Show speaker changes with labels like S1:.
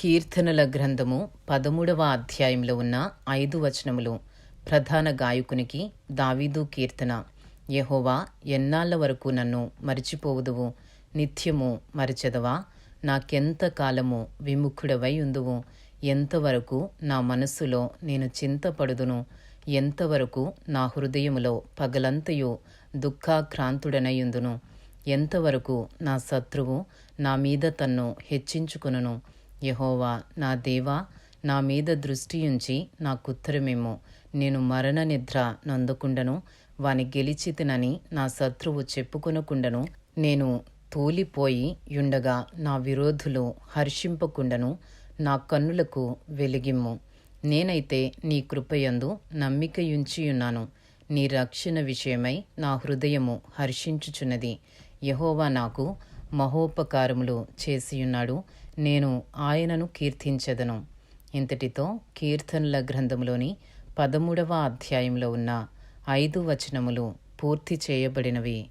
S1: కీర్తనల గ్రంథము పదమూడవ అధ్యాయంలో ఉన్న ఐదు వచనములు ప్రధాన గాయకునికి దావీదు కీర్తన. యహోవా ఎన్నాళ్ళ వరకు నన్ను మరిచిపోవుదువు? నిత్యము మరచెదవా? నాకెంత కాలము విముఖుడవై ఉందువు? ఎంతవరకు నా మనస్సులో నేను చింతపడుదును? ఎంతవరకు నా హృదయములో పగలంతయు దుఃఖాక్రాంతుడనయుందును? ఎంతవరకు నా శత్రువు నా మీద తన్ను హెచ్చించుకొనును? యహోవా నా దేవా నా మీద దృష్టి ఉంచి నా నాకుత్తరమేమో నేను మరణ నిద్ర నందుకుండను వాని గెలిచితినని నా శత్రువు చెప్పుకొనకుండను. నేను తూలిపోయి యుండగా నా విరోధులు హర్షింపకుండను నా కన్నులకు వెలిగిమ్ము. నేనైతే నీ కృపయందు నమ్మికయుంచియున్నాను. నీ రక్షణ విషయమై నా హృదయము హర్షించుచున్నది. యహోవా నాకు మహోపకారములు చేసియున్నాడు. నేను ఆయనను కీర్తించెదను. ఇంతటితో కీర్తనల గ్రంథంలోని పదమూడవ అధ్యాయంలో ఉన్న ఐదు వచనములు పూర్తి చేయబడినవి.